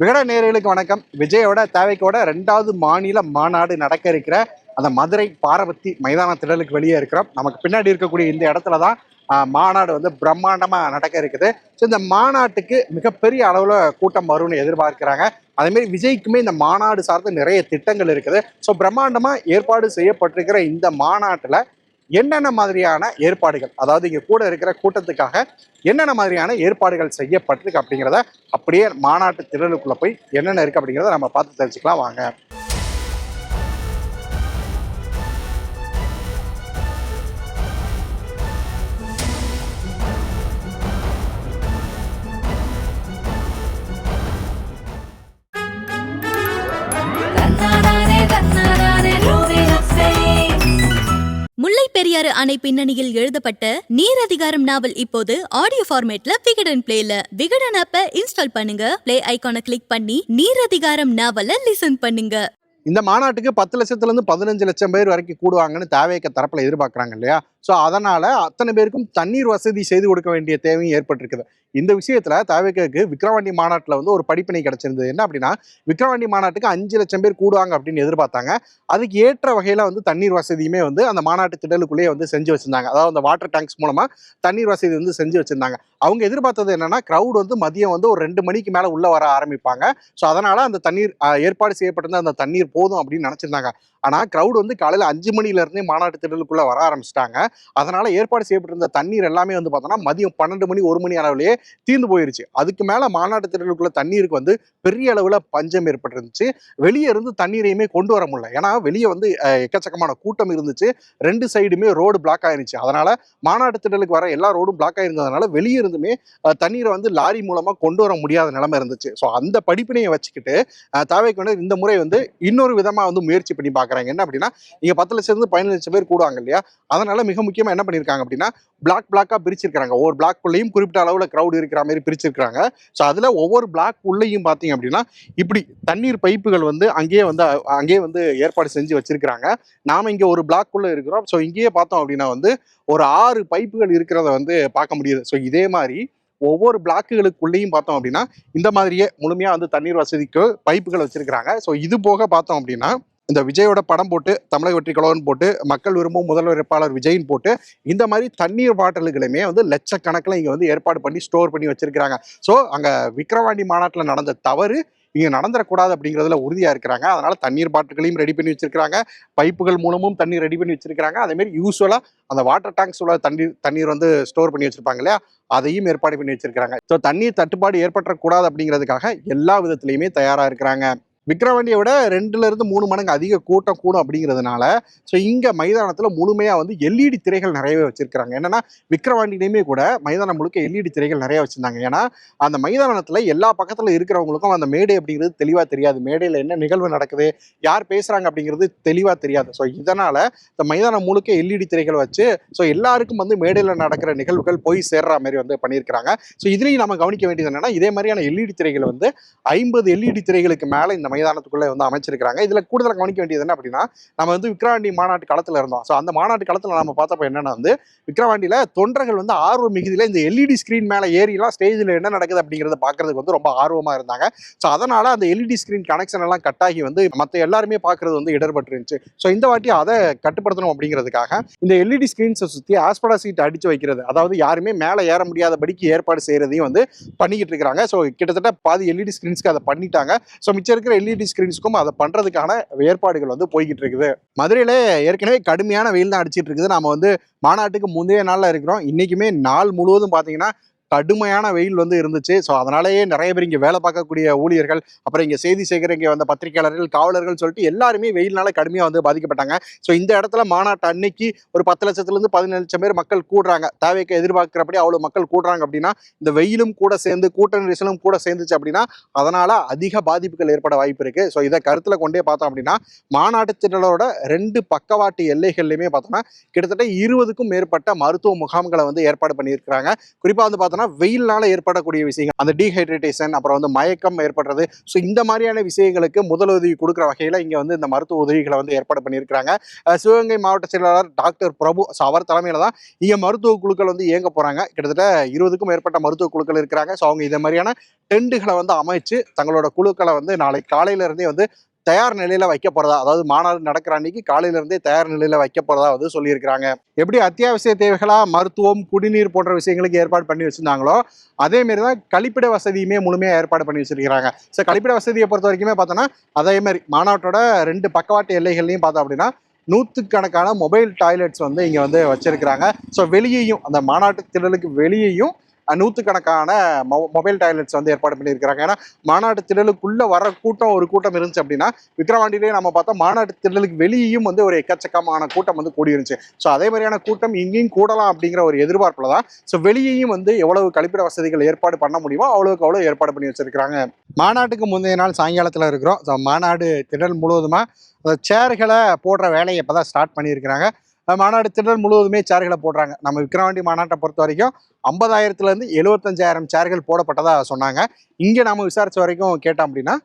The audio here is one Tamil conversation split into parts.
விகட நேர்களுக்கு வணக்கம். விஜயோட தேவைக்கோட ரெண்டாவது மாநில மாநாடு நடக்க இருக்கிற அந்த மதுரை பாரபத்தி மைதான திடலுக்கு வெளியே இருக்கிறோம். நமக்கு பின்னாடி இருக்கக்கூடிய இந்த இடத்துல தான் மாநாடு வந்து பிரம்மாண்டமாக நடக்க இருக்குது. ஸோ இந்த மாநாட்டுக்கு மிகப்பெரிய அளவில் கூட்டம் வரும்னு எதிர்பார்க்கிறாங்க. அதேமாரி விஜய்க்குமே இந்த மாநாடு சார்ந்த நிறைய திட்டங்கள் இருக்குது. ஸோ பிரம்மாண்டமாக ஏற்பாடு செய்யப்பட்டிருக்கிற இந்த மாநாட்டில் என்னென்ன மாதிரியான ஏற்பாடுகள் அதாவது இங்கே கூட இருக்கிற கூட்டத்துக்காக என்னென்ன மாதிரியான ஏற்பாடுகள் செய்யப்பட்டிருக்கு அப்படிங்கிறத அப்படியே மாநாட்டு திடலுக்குள்ள போய் என்னென்ன இருக்குது அப்படிங்கிறத நம்ம பார்த்து தெரிஞ்சுக்கலாம். வாங்க. பெரியாறு அணை பின்னணியில் எழுதப்பட்ட நீர் அதிகாரம் நாவல் இப்போது ஆடியோ ஃபார்மேட்ல விகடன் பிளேல விகடன் ஆப்ப இன்ஸ்டால் பண்ணுங்க. பிளே ஐகானை கிளிக் பண்ணி நீர் அதிகாரம் நாவல லிசன் பண்ணுங்க. இந்த மாநாட்டுக்கு பத்து லட்சத்துல இருந்து பதினஞ்சு லட்சம் பேர் வரைக்கும் கூடுவாங்கன்னு தேவைக்க தரப்புல எதிர்பார்க்கறாங்க இல்லையா? ஸோ அதனால் அத்தனை பேருக்கும் தண்ணீர் வசதி செய்து கொடுக்க வேண்டிய தேவையும் ஏற்பட்டிருக்குது. இந்த விஷயத்தில் தேவைக்கு விக்ரவாண்டி மாநாட்டில் வந்து ஒரு படிப்பினை கிடச்சிருந்தது. என்ன அப்படின்னா விக்ரவாண்டி மாநாட்டுக்கு அஞ்சு லட்சம் பேர் கூடுவாங்க அப்படின்னு எதிர்பார்த்தாங்க. அதுக்கு ஏற்ற வகையில் வந்து தண்ணீர் வசதியுமே வந்து அந்த மாநாட்டு திடலுக்குள்ளேயே வந்து செஞ்சு வச்சுருந்தாங்க. அதாவது அந்த வாட்டர் டேங்க்ஸ் மூலமாக தண்ணீர் வசதி வந்து செஞ்சு வச்சுருந்தாங்க. அவங்க எதிர்பார்த்தது என்னென்னா க்ரௌட் வந்து மதியம் வந்து ஒரு ரெண்டு மணிக்கு மேலே உள்ளே வர ஆரம்பிப்பாங்க. ஸோ அதனால் அந்த தண்ணீர் ஏற்பாடு செய்யப்பட்டிருந்த அந்த தண்ணீர் போதும் அப்படின்னு நினச்சிருந்தாங்க. ஆனால் க்ரௌட் வந்து காலையில் அஞ்சு மணிலேருந்தே மாநாட்டு திடலுக்குள்ளே வர ஆரம்பிச்சிட்டாங்க. அதனால ஏற்பாடு செய்யப்பட்டிருந்த தண்ணீர் எல்லாமே வந்து பார்த்தோம்னா மதியம் பன்னெண்டு மணி ஒரு மணி அளவுலேயே தீர்ந்து போயிருச்சு. அதுக்கு மேல மாநாட்டு திடலுக்குள்ள தண்ணீருக்கு வந்து பெரிய அளவில் பஞ்சம் ஏற்பட்டிருந்துச்சு. வெளியே இருந்து தண்ணீரையுமே கொண்டு வர முடியல. ஏன்னா வெளியே வந்து எக்கச்சக்கமான கூட்டம் இருந்துச்சு. ரெண்டு சைடுமே ரோடு பிளாக் ஆயிருச்சு. அதனால மாநாட்டு திடலுக்கு வர எல்லா ரோடும் பிளாக் ஆயிருந்ததுனால வெளியே இருந்துமே தண்ணீரை வந்து லாரி மூலமா கொண்டு வர முடியாத நிலைமை இருந்துச்சு. ஸோ அந்த படிப்பினையை வச்சுக்கிட்டு தாவைக்கு வந்து இந்த முறை வந்து இன்னொரு விதமா வந்து முயற்சி பண்ணி பார்க்குறாங்க என்ன அப்படின்னா இங்கே பத்து லட்சம் இருந்து பதினஞ்சு லட்சம் பேர் கூடுவாங்க இல்லையா? அதனால மிக முக்கியமா என்ன பண்ணிருக்காங்க அப்படின்னா பிளாக் பிளாக்காக பிரிச்சிருக்காங்க ஒவ்வொரு பிளாக் உள்ளேயும் குறிப்பிட்ட அளவில் கிரௌட் இருக்கிற மாதிரி பிரிச்சிருக்காங்க ஸோ அதில் ஒவ்வொரு பிளாக் உள்ளேயும் பார்த்தீங்க அப்படின்னா இப்படி தண்ணீர் பைப்புகள் வந்து அங்கேயே வந்து அங்கேயே வந்து ஏற்பாடு செஞ்சு வச்சிருக்கிறாங்க. நாம் இங்கே ஒரு பிளாக் உள்ளே இருக்கிறோம். ஸோ இங்கேயே பார்த்தோம் அப்படின்னா வந்து ஒரு ஆறு பைப்புகள் இருக்கிறத வந்து பார்க்க முடியுது. ஸோ இதே மாதிரி ஒவ்வொரு பிளாக்குகளுக்குள்ளேயும் பார்த்தோம் அப்படின்னா இந்த மாதிரியே முழுமையாக வந்து தண்ணீர் வசதிக்கு பைப்புகள் வச்சிருக்கிறாங்க. ஸோ இது போக பார்த்தோம் அப்படின்னா இந்த விஜயோட படம் போட்டு தமிழக வெற்றி கழகம்னு போட்டு மக்கள் விரும்பும் முதல்வர் வேட்பாளர் விஜயின் போட்டு இந்த மாதிரி தண்ணீர் பாட்டில்களுமே வந்து லட்சக்கணக்கில் இங்கே வந்து ஏற்பாடு பண்ணி ஸ்டோர் பண்ணி வச்சிருக்கிறாங்க. ஸோ அங்கே விக்ரவாண்டி மாநாட்டில் நடந்த தவறு இங்கே நடந்துடக்கூடாது அப்படிங்கிறதுல உறுதியாக இருக்கிறாங்க. அதனால் தண்ணீர் பாட்டில்களையும் ரெடி பண்ணி வச்சிருக்கிறாங்க. பைப்புகள் மூலமும் தண்ணீர் ரெடி பண்ணி வச்சிருக்கிறாங்க. அதேமாரி யூஸ்வலாக அந்த வாட்டர் டேங்க்ஸ் உள்ள தண்ணீர் தண்ணீர் வந்து ஸ்டோர் பண்ணி வச்சிருப்பாங்க இல்லையா? அதையும் ஏற்பாடு பண்ணி வச்சிருக்கிறாங்க. ஸோ தண்ணீர் தட்டுப்பாடு ஏற்படக்கூடாது அப்படிங்கிறதுக்காக எல்லா விதத்துலையுமே தயாராக இருக்கிறாங்க. விக்ரவாண்டியை விட ரெண்டுல இருந்து மூணு மடங்கு அதிக கூட்டம் கூடும் அப்படிங்கிறதுனால ஸோ இங்க மைதானத்துல முழுமையா வந்து எல்இடி திரைகள் நிறையவே வச்சிருக்காங்க என்னன்னா விக்ரவாண்டிலையுமே கூட மைதானம் முழுக்க எல்இடி திரைகள் நிறைய வச்சிருந்தாங்க. ஏன்னா அந்த மைதானத்துல எல்லா பக்கத்துல இருக்கிறவங்களுக்கும் அந்த மேடை அப்படிங்கிறது தெளிவா தெரியாது. மேடையில என்ன நிகழ்வு நடக்குது யார் பேசுறாங்க அப்படிங்கிறது தெளிவா தெரியாது. ஸோ இதனால இந்த மைதானம் முழுக்க எல்இடி திரைகள் வச்சு ஸோ எல்லாருக்கும் வந்து மேடையில் நடக்கிற நிகழ்வுகள் போய் சேர்ற மாதிரி வந்து பண்ணியிருக்கிறாங்க. ஸோ இதுலேயும் நம்ம கவனிக்க வேண்டியது என்னன்னா இதே மாதிரியான எல்இடி திரைகள் வந்து ஐம்பது எல்இடி திரைகளுக்கு மேலே இந்த மைதானத்துக்குள்ளே வந்து அமைச்சிருக்கிறாங்க. இதில் கூடுதலாக கவனிக்க வேண்டியது என்ன அப்படின்னா நம்ம வந்து விக்ரவாண்டி மாநாட்டு களத்தில் இருந்தோம். ஸோ அந்த மாநாட்டு களத்தில் நம்ம பார்த்தப்ப என்னென்னா வந்து விக்ரவாண்டியில் தொண்டர்கள் வந்து ஆர்வம் மிகுதியில் இந்த எல்இடி ஸ்க்ரீன் மேலே ஏறிலாம் ஸ்டேஜில் என்ன நடக்குது அப்படிங்கிறத பார்க்கறதுக்கு வந்து ரொம்ப ஆர்வமாக இருந்தாங்க. ஸோ அதனால் அந்த எல்இடி ஸ்க்ரீன் கனெக்ஷன் எல்லாம் கட் ஆகி வந்து மற்ற எல்லாருமே பார்க்கறது வந்து இடர்பட்டு இருந்துச்சு ஸோ இந்த வாட்டி அதை கட்டுப்படுத்தணும் அப்படிங்கிறதுக்காக இந்த எல்இடி ஸ்க்ரீன்ஸை சுற்றி ஆஸ்படா சீட் அடிச்சு வைக்கிறது அதாவது யாருமே மேலே ஏற முடியாதபடிக்கு ஏற்பாடு செய்யறதையும் வந்து பண்ணிக்கிட்டு இருக்கிறாங்க. ஸோ கிட்டத்தட்ட பாதி எல்இடி ஸ்க்ரீன்ஸ்க்கு அதை பண்ணிட்டாங்க. ஸோ மிச்சம் இருக்கிற எல்இடி ஸ்க்ரீன்ஸ்க்கும் அதை பண்ணுறதுக்கான ஏற்பாடுகள் வந்து போய்கிட்டு இருக்குது மதுரையில் ஏற்கனவே கடுமையான வெயில் தான் அடிச்சிட்டு இருக்குது நம்ம வந்து மாநாட்டுக்கு முந்தைய நாளில் இருக்கிறோம். இன்றைக்குமே நாள் முழுவதும் பார்த்தீங்கன்னா கடுமையான வெயில் வந்து இருந்துச்சு. ஸோ அதனாலேயே நிறைய பேர் இங்கே வேலை பார்க்கக்கூடிய ஊழியர்கள் அப்புறம் இங்கே செய்தி சேகரிக்க வந்த பத்திரிகையாளர்கள் காவலர்கள் சொல்லிட்டு எல்லாருமே வெயில்னால கடுமையாக வந்து பாதிக்கப்பட்டாங்க. ஸோ இந்த இடத்துல மாநாட்டு அன்னைக்கு ஒரு பத்து லட்சத்துலேருந்து பதினஞ்சு லட்சம் பேர் மக்கள் கூடுறாங்க. தேவைக்கு எதிர்பார்க்கிறபடி அவ்வளோ மக்கள் கூடுறாங்க அப்படின்னா இந்த வெயிலும் கூட சேர்ந்து கூட்ட நெரிசலும் கூட சேர்ந்துச்சு அப்படின்னா அதனால் அதிக பாதிப்புகள் ஏற்பட வாய்ப்பு இருக்குது ஸோ இதை கருத்தில் கொண்டே பார்த்தோம் அப்படின்னா மாநாட்டு ரெண்டு பக்கவாட்டு எல்லைகள்லையுமே பார்த்தோம்னா கிட்டத்தட்ட இருபதுக்கும் மேற்பட்ட மருத்துவ முகாம்களை வந்து ஏற்பாடு பண்ணியிருக்கிறாங்க. குறிப்பாக வந்து பார்த்தோம் பார்த்தோன்னா வெயில்னால ஏற்படக்கூடிய விஷயங்கள். அந்த டீஹைட்ரேட்டேஷன் அப்புறம் வந்து மயக்கம் ஏற்படுறது. ஸோ இந்த மாதிரியான விஷயங்களுக்கு முதலுதவி கொடுக்குற வகையில் இங்கே வந்து இந்த மருத்துவ உதவிகளை வந்து ஏற்பாடு பண்ணியிருக்கிறாங்க. சிவகங்கை மாவட்ட செயலாளர் டாக்டர் பிரபு ஸோ அவர் தலைமையில் தான் இங்கே மருத்துவ குழுக்கள் வந்து இயங்க போகிறாங்க கிட்டத்தட்ட இருபதுக்கும் மேற்பட்ட மருத்துவ குழுக்கள் இருக்கிறாங்க. ஸோ அவங்க இதை மாதிரியான டெண்டுகளை வந்து அமைச்சு தங்களோட குழுக்களை வந்து நாளை காலையிலேருந்தே வந்து தயார் நிலையில வைக்க போறதா? அதாவது மாநாடு நடக்கிற அன்னைக்கு காலையில இருந்தே தயார் நிலையில வைக்க போறதா வந்து சொல்லியிருக்கிறாங்க. எப்படி அத்தியாவசிய தேவைகளா மருத்துவம் குடிநீர் போன்ற விஷயங்களுக்கு ஏற்பாடு பண்ணி வச்சிருந்தாங்களோ அதே மாதிரி தான் கழிப்பிட வசதியுமே முழுமையாக ஏற்பாடு பண்ணி வச்சிருக்கிறாங்க. ஸோ கழிப்பிட வசதியை பொறுத்த வரைக்குமே பார்த்தோன்னா அதே மாதிரி மாநாட்டோட ரெண்டு பக்கவாட்டு எல்லைகள்லையும் பார்த்தோம் அப்படின்னா நூற்றுக்கணக்கான மொபைல் டாய்லெட்ஸ் வந்து இங்கே வந்து வச்சிருக்கிறாங்க. ஸோ வெளியேயும் அந்த மாநாட்டு திடலுக்கு வெளியேயும் நூற்றுக்கணக்கான மொ மொபைல் டாய்லெட்ஸ் வந்து ஏற்பாடு பண்ணியிருக்கிறாங்க. ஏன்னா மாநாட்டு திடலுக்குள்ளே வர கூட்டம் ஒரு கூட்டம் இருந்துச்சு அப்படின்னா விக்ரவாண்டிலேயே நம்ம பார்த்தா மாநாட்டு திடலுக்கு வெளியேயும் வந்து ஒரு எக்கச்சக்கமான கூட்டம் வந்து கூடி இருந்துச்சு ஸோ அதே மாதிரியான கூட்டம் இங்கேயும் கூடலாம் அப்படிங்கிற ஒரு எதிர்பார்ப்பில் தான். ஸோ வெளியேயும் வந்து எவ்வளவு கழிப்பிட வசதிகள் ஏற்பாடு பண்ண முடியுமோ அவ்வளோக்கு அவ்வளோ ஏற்பாடு பண்ணி வச்சிருக்கிறாங்க. மாநாட்டுக்கு முந்தைய நாள் சாயங்காலத்தில் இருக்கிறோம். ஸோ மாநாடு திடல் முழுவதுமாக அந்த சேர்களை போடுற வேலையை இப்போ தான் ஸ்டார்ட் பண்ணியிருக்கிறாங்க. மாநாடு திடல் முழுவதுமே சேர்களை போடுறாங்க. நம்ம விக்ரவாண்டி மாநாட்டை பொறுத்த வரைக்கும் ஐம்பதாயிரத்துலேருந்து எழுபத்தஞ்சாயிரம் சேர்கள் போடப்பட்டதா சொன்னாங்க. இங்கே நாம விசாரிச்ச வரைக்கும் கேட்டோம் அப்படின்னா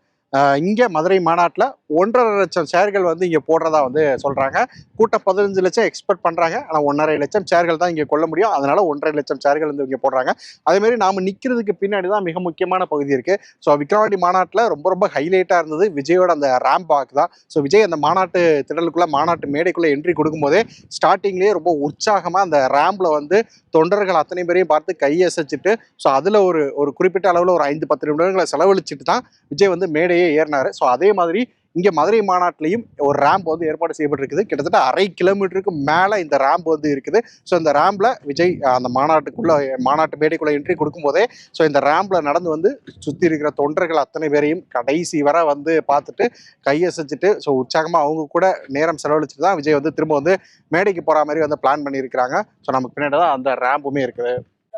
இங்கே மதுரை மாநாட்டில் ஒன்றரை லட்சம் சேர்கள் வந்து இங்கே போடுறதா வந்து சொல்கிறாங்க கூட்டம் பதினஞ்சு லட்சம் எக்ஸ்பெக்ட் பண்ணுறாங்க ஆனால் ஒன்றரை லட்சம் சேர்கள் தான் இங்கே கொள்ள முடியும். அதனால் ஒன்றரை லட்சம் சேர்கள் வந்து இங்கே போடுறாங்க. அதேமாரி நாம் நிற்கிறதுக்கு பின்னாடி தான் மிக முக்கியமான பகுதி இருக்குது ஸோ விக்ரவாண்டி மாநாட்டில் ரொம்ப ரொம்ப ஹைலைட்டாக இருந்தது விஜயோட அந்த ரேம் பாக் தான். ஸோ விஜய் அந்த மாநாட்டு திடலுக்குள்ளே மாநாட்டு மேடைக்குள்ளே என்ட்ரி கொடுக்கும்போதே ஸ்டார்டிங்லேயே ரொம்ப உற்சாகமாக அந்த ரேம்பில் வந்து தொண்டர்கள் அத்தனை பேரையும் பார்த்து கையசைச்சிட்டு ஸோ அதில் ஒரு ஒரு குறிப்பிட்ட அளவில் ஒரு ஐந்து பத்து நிமிடங்களை செலவழிச்சிட்டு தான் விஜய் வந்து மேடை மேடையே ஏறினார். ஸோ அதே மாதிரி இங்கே மதுரை மாநாட்டிலையும் ஒரு ரேம்ப் வந்து ஏற்பாடு செய்யப்பட்டிருக்குது. கிட்டத்தட்ட அரை கிலோமீட்டருக்கு மேலே இந்த ரேம்ப் வந்து இருக்குது. ஸோ இந்த ரேம்பில் விஜய் அந்த மாநாட்டுக்குள்ளே மாநாட்டு மேடைக்குள்ளே என்ட்ரி கொடுக்கும்போதே ஸோ இந்த ரேம்பில் நடந்து வந்து சுற்றி இருக்கிற தொண்டர்கள் அத்தனை பேரையும் கடைசி வரை வந்து பார்த்துட்டு கையசைச்சிட்டு ஸோ உற்சாகமாக அவங்க கூட நேரம் செலவழிச்சிட்டு தான் விஜய் வந்து திரும்ப வந்து மேடைக்கு போகிற மாதிரி வந்து பிளான் பண்ணியிருக்கிறாங்க. ஸோ நமக்கு பின்னாடி தான் அந்த ரேம்புமே இருக்குது.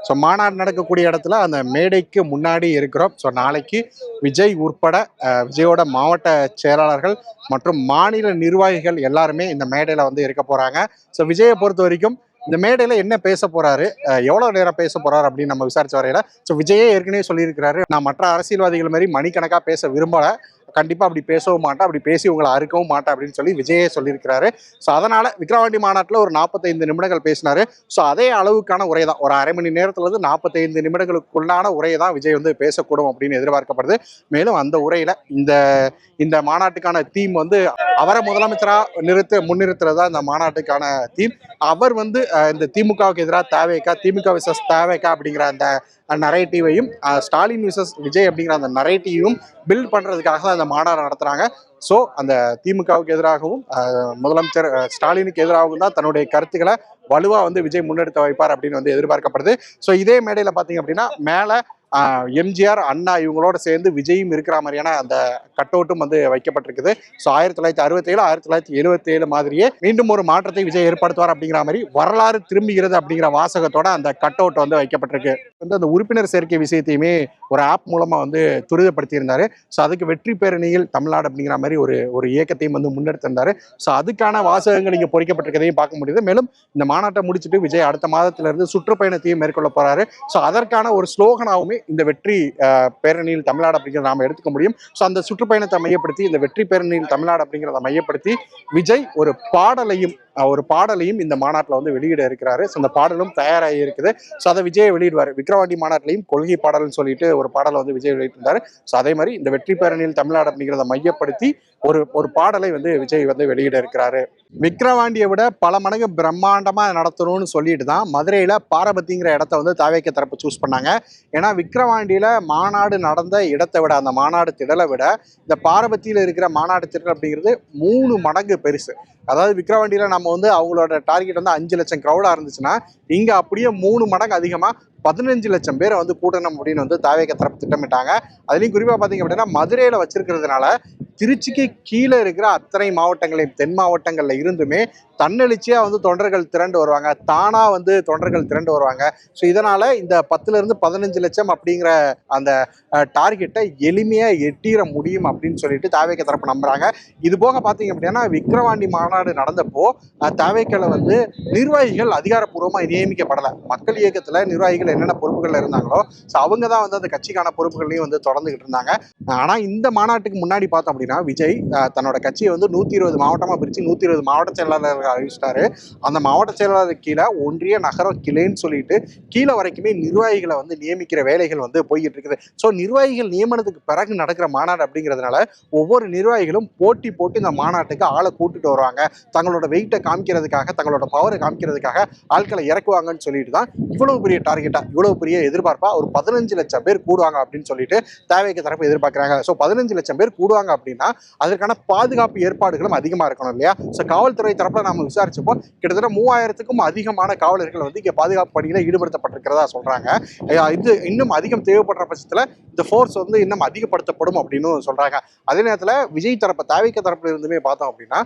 ஸோ மாநாடு நடக்கக்கூடிய இடத்துல அந்த மேடைக்கு முன்னாடி இருக்கிறோம். ஸோ நாளைக்கு விஜய் உட்பட விஜயோட மாவட்ட செயலாளர்கள் மற்றும் மாநில நிர்வாகிகள் எல்லாருமே இந்த மேடையில் வந்து இருக்க போகிறாங்க ஸோ விஜயை பொறுத்த வரைக்கும் இந்த மேடையில் என்ன பேச போறாரு எவ்வளோ நேரம் பேச போறாரு அப்படின்னு நம்ம விசாரிச்ச வரையில ஸோ விஜயே ஏற்கனவே சொல்லியிருக்கிறாரு. நான் மற்ற அரசியல்வாதிகள் மாதிரி மணிக்கணக்காக பேச விரும்பலை. கண்டிப்பாக அப்படி பேசவும் மாட்டேன் அப்படி பேசி உங்களை அறுக்கவும் மாட்டேன் அப்படின்னு சொல்லி விஜயே சொல்லியிருக்கிறாரு. ஸோ அதனால் விக்ரவாண்டி மாநாட்டில் ஒரு நாற்பத்தைந்து நிமிடங்கள் பேசினாரு. ஸோ அதே அளவுக்கான உரை தான் ஒரு அரை மணி நேரத்தில் இருந்து நாற்பத்தைந்து நிமிடங்களுக்குள்ளான உரையை தான் விஜய் வந்து பேசக்கூடும் அப்படின்னு எதிர்பார்க்கப்படுது. மேலும் அந்த உரையில் இந்த இந்த மாநாட்டுக்கான தீம் வந்து அவரை முதலமைச்சராக நிறுத்த முன்னிறுத்துறதா இந்த மாநாட்டுக்கான தீம் அவர் வந்து இந்த திமுகவுக்கு எதிராக தேவைக்கா திமுக விசஸ் தேவைக்கா அப்படிங்கிற அந்த நரேட்டிவையும் ஸ்டாலின் விசஸ் விஜய் அப்படிங்கிற அந்த நரேட்டிவையும் பில்ட் பண்ணுறதுக்காக தான் அந்த மாநாடு நடத்துகிறாங்க ஸோ அந்த திமுகவுக்கு எதிராகவும் முதலமைச்சர் ஸ்டாலினுக்கு எதிராகவும் தான் தன்னுடைய கருத்துக்களை வலுவாக வந்து விஜய் முன்னெடுத்து வைப்பார் அப்படின்னு வந்து எதிர்பார்க்கப்படுது. ஸோ இதே மேடையில் பார்த்தீங்க அப்படின்னா மேலே எம்ஜிஆர் அண்ணா இவங்களோட சேர்ந்து விஜயும் இருக்கிற மாதிரியான அந்த கட் அவுட்டும் வந்து வைக்கப்பட்டிருக்குது. ஸோ ஆயிரத்தி தொள்ளாயிரத்தி அறுபத்தேழு ஆயிரத்தி தொள்ளாயிரத்தி எழுபத்தி ஏழு மாதிரியே மீண்டும் ஒரு மாற்றத்தை விஜய் ஏற்படுத்துவார் அப்படிங்கிற மாதிரி வரலாறு திரும்புகிறது அப்படிங்கிற வாசகத்தோட அந்த கட் அவுட் வந்து வைக்கப்பட்டிருக்கு. வந்து அந்த உறுப்பினர் சேர்க்கை விஷயத்தையுமே ஒரு ஆப் மூலமாக வந்து துரிதப்படுத்தியிருந்தார். ஸோ அதுக்கு வெற்றி பேரணியில் தமிழ்நாடு அப்படிங்கிற மாதிரி ஒரு ஒரு இயக்கத்தையும் வந்து முன்னெடுத்திருந்தார். ஸோ அதுக்கான வாசகங்கள் இங்கே பொறிக்கப்பட்டிருக்கதையும் பார்க்க முடியுது. மேலும் இந்த மாநாட்டை முடிச்சுட்டு விஜய் அடுத்த மாதத்திலிருந்து சுற்றுப்பயணத்தையும் மேற்கொள்ள போகிறாரு ஸோ அதற்கான ஒரு ஸ்லோகனாவுமே இந்த வெற்றி பேரணியில் தமிழ்நாடு அப்படிங்கிறத நாம எடுத்துக்க முடியும். ஸோ அந்த சுற்றுப்பயணத்தை மையப்படுத்தி இந்த வெற்றி பேரணியில் தமிழ்நாடு அப்படிங்கிறத மையப்படுத்தி விஜய் ஒரு பாடலையும் ஒரு பாடலையும் இந்த மாநாட்டில் வந்து வெளியிட இருக்கிறாரு. ஸோ அந்த பாடலும் தயாராகி இருக்குது. ஸோ அதை விஜய் வெளியிடுவார். விக்ரவாண்டி மாநாட்டிலையும் கொள்கை பாடல்னு சொல்லிட்டு ஒரு பாடலை வந்து விஜய் வெளியிட்டிருந்தாரு. ஸோ அதே மாதிரி இந்த வெற்றி பேரணியில் தமிழ்நாடு அப்படிங்கிறத மையப்படுத்தி ஒரு ஒரு பாடலை வந்து விஜய் வந்து வெளியிட இருக்கிறாரு. விக்ரவாண்டியை விட பல மடங்கு பிரம்மாண்டமா நடத்தணும்னு சொல்லிட்டு தான் மதுரையில பாரபத்திங்கிற இடத்த வந்து தாவேக்க தரப்பு சூஸ் பண்ணாங்க. ஏன்னா விக்ரவாண்டியில மாநாடு நடந்த இடத்தை விட அந்த மாநாடு திடலை விட இந்த பாரபத்தியில இருக்கிற மாநாடு திடல் அப்படிங்கிறது மூணு மடங்கு பெருசு. அதாவது விக்ரவாண்டியில் நம்ம வந்து அவங்களோட டார்கெட் வந்து அஞ்சு லட்சம் க்ரௌடாக இருந்துச்சுன்னா இங்கே அப்படியே மூணு மடங்கு அதிகமாக பதினஞ்சு லட்சம் பேரை வந்து கூட்டணும் அப்படின்னு வந்து தாவேக தரப்பு திட்டமிட்டாங்க. அதுலேயும் குறிப்பாக பார்த்தீங்க அப்படின்னா மதுரையில் வச்சிருக்கிறதுனால திருச்சிக்கு கீழே இருக்கிற அத்தனை மாவட்டங்களையும் தென் மாவட்டங்களில் இருந்துமே தன்னெழுச்சியாக வந்து தொண்டர்கள் திரண்டு வருவாங்க. தானாக வந்து தொண்டர்கள் திரண்டு வருவாங்க. ஸோ இதனால் இந்த பத்துலேருந்து பதினஞ்சு லட்சம் அப்படிங்கிற அந்த டார்கெட்டை எளிமையாக எட்டிட முடியும் அப்படின்னு சொல்லிட்டு தாவேக்க தரப்பு நம்புகிறாங்க இது போக பார்த்தீங்க அப்படின்னா விக்ரவாண்டி மாநாடு நடந்தப்போ தாவேக்கல வந்து நிர்வாகிகள் அதிகாரப்பூர்வமாக நியமிக்கப்படலை. மக்கள் இயக்கத்தில் நிர்வாகிகள் என்னென்ன பொறுப்புகளில் இருந்தாங்களோ ஸோ அவங்க தான் வந்து அந்த கட்சிக்கான பொறுப்புகளையும் வந்து தொடர்ந்துகிட்டு இருந்தாங்க. ஆனால் இந்த மாநாட்டுக்கு முன்னாடி பார்த்தோம் அப்படின்னா விஜய் தன்னோட கட்சியை வந்து நூற்றி இருபது மாவட்டமாக பிரித்து நூற்றி இருபது மாவட்ட செயலாளர்கள் அறிவிச்சிட்டாரு. அந்த மாவட்ட செயலாளர் கீழே ஒன்றிய நகர கிளைன்னு சொல்லிட்டு கீழே வரைக்குமே நிர்வாகிகளை வந்து நியமிக்கிற வேலைகள் வந்து போய்கிட்டு இருக்குது. ஸோ நிர்வாகிகள் நியமனத்துக்கு பிறகு நடக்கிற மாநாடு அப்படிங்கிறதுனால ஒவ்வொரு நிர்வாகிகளும் போட்டி போட்டு இந்த மாநாட்டுக்கு ஆளை கூட்டிட்டு வருவாங்க. தங்களோட வெயிட்டை காமிக்கிறதுக்காக தங்களோட பவரை காமிக்கிறதுக்காக ஆட்களை இறக்குவாங்கன்னு சொல்லிட்டு தான் இவ்வளவு பெரிய டார்கெட்டா இவ்வளவு பெரிய எதிர்பார்ப்பா ஒரு பதினஞ்சு லட்சம் பேர் கூடுவாங்க அப்படின்னு சொல்லிட்டு தேவைக்கு தரப்பு எதிர்பார்க்குறாங்க. ஸோ பதினஞ்சு லட்சம் பேர் கூடுவாங்க அப்படின்னா அதற்கான பாதுகாப்பு ஏற்பாடுகளும் அதிகமாக இருக்கணும் இல்லையா? ஸோ காவல்துறை தரப்பில் நம்ம விசாரிச்சப்போ கிட்டத்தட்ட மூவாயிரத்துக்கும் அதிகமான காவலர்கள் வந்து இங்கே பாதுகாப்பு பணியில் ஈடுபடுத்தப்பட்டிருக்கிறதா சொல்றாங்க. இது இன்னும் அதிகம் தேவைப்படுற பட்சத்தில் இந்த ஃபோர்ஸ் வந்து இன்னும் அதிகப்படுத்தப்படும் அப்படின்னு சொல்றாங்க. அதே நேரத்தில் விஜய் தரப்பு தாவிக்க தரப்புல இருந்துமே பார்த்தோம் அப்படின்னா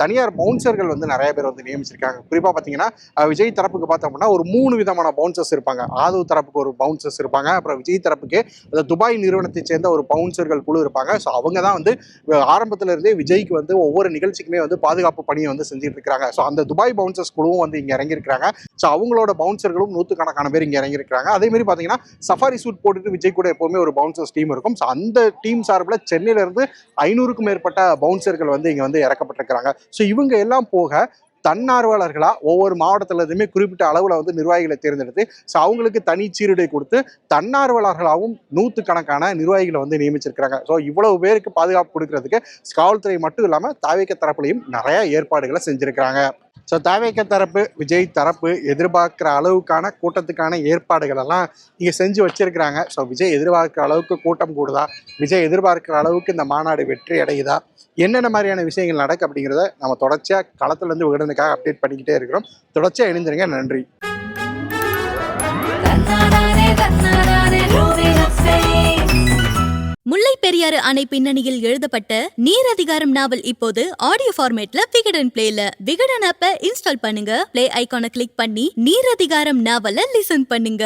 தனியார் பவுன்சர்கள் வந்து நிறைய பேர் வந்து நியமிச்சிருக்காங்க. குறிப்பாக பார்த்தீங்கன்னா விஜய் தரப்புக்கு பார்த்தோம் அப்படின்னா ஒரு மூணு விதமான பவுன்சர்ஸ் இருப்பாங்க. ஆதவ் தரப்புக்கு ஒரு பவுன்சர்ஸ் இருப்பாங்க. அப்புறம் விஜய் தரப்புக்கு அந்த துபாய் நிறுவனத்தை சேர்ந்த ஒரு பவுன்சர்கள் குழு இருப்பாங்க. ஸோ அவங்க தான் வந்து அஹ் ஆரம்பத்துல இருந்தே விஜய்க்கு வந்து ஒவ்வொரு நிகழ்ச்சிக்குமே வந்து பாதுகாப்பு பணியை வந்து செஞ்சுட்டு இறங்கியிருக்கிறாங்க. ஸோ அந்த துபாய் பவுன்சர்ஸ் குழுவும் வந்து இங்க இறங்கியிருக்கிறாங்க. ஸோ அவங்களோட பவுன்சர்களும் நூற்றுக்கணக்கான பேர் இங்க இறங்கியிருக்கிறாங்க. அதே மாதிரி பார்த்தீங்கன்னா சஃபாரி சூட் போட்டுட்டு விஜய் கூட எப்போவுமே ஒரு பவுன்சர்ஸ் டீம் இருக்கும். ஸோ அந்த டீம் சார்பில் சென்னையில இருந்து ஐநூறுக்கும் மேற்பட்ட பவுன்சர்கள் வந்து இங்க வந்து இறக்கப்பட்டிருக்கிறாங்க. ஸோ இவங்க எல்லாம் போக தன்னார்வலர்களாக ஒவ்வொரு மாவட்டத்துல இருந்துமே குறிப்பிட்ட அளவில் வந்து நிர்வாகிகளை தேர்ந்தெடுத்து ஸோ அவங்களுக்கு தனி சீருடை கொடுத்து தன்னார்வலர்களாகவும் நூற்றுக்கணக்கான நிர்வாகிகளை வந்து நியமிச்சிருக்கிறாங்க. ஸோ இவ்வளவு பேருக்கு பாதுகாப்பு கொடுக்கறதுக்கு காவல்துறை மட்டும் இல்லாமல் தாவேக்க தரப்புலையும் நிறைய ஏற்பாடுகளை செஞ்சிருக்கிறாங்க. ஸோ தாவேக்க தரப்பு விஜய் தரப்பு எதிர்பார்க்குற அளவுக்கான கூட்டத்துக்கான ஏற்பாடுகள் எல்லாம் இங்கே செஞ்சு வச்சிருக்கிறாங்க. ஸோ விஜய் எதிர்பார்க்குற அளவுக்கு கூட்டம் கூடுதா? விஜய் எதிர்பார்க்குற அளவுக்கு இந்த மாநாடு வெற்றி அடையுதா? என்னென்ன மாதிரியான விஷயங்கள் நடக்கு அப்படிங்கிறத நம்ம தொடர்ச்சியாக களத்துலேருந்து விடுறதுக்காக அப்டேட் பண்ணிக்கிட்டே இருக்கிறோம். தொடர்ச்சியாக இணைந்துருங்க. நன்றி. முல்லை பெரியாறு அணை பின்னணியில் எழுதப்பட்ட நீர் அதிகாரம் நாவல் இப்போது ஆடியோ ஃபார்மேட்ல விகடன் பிளேல விகடன் ஆப்ப இன்ஸ்டால் பண்ணுங்க. பிளே ஐகானை கிளிக் பண்ணி நீர் அதிகாரம் நாவல லிசன் பண்ணுங்க.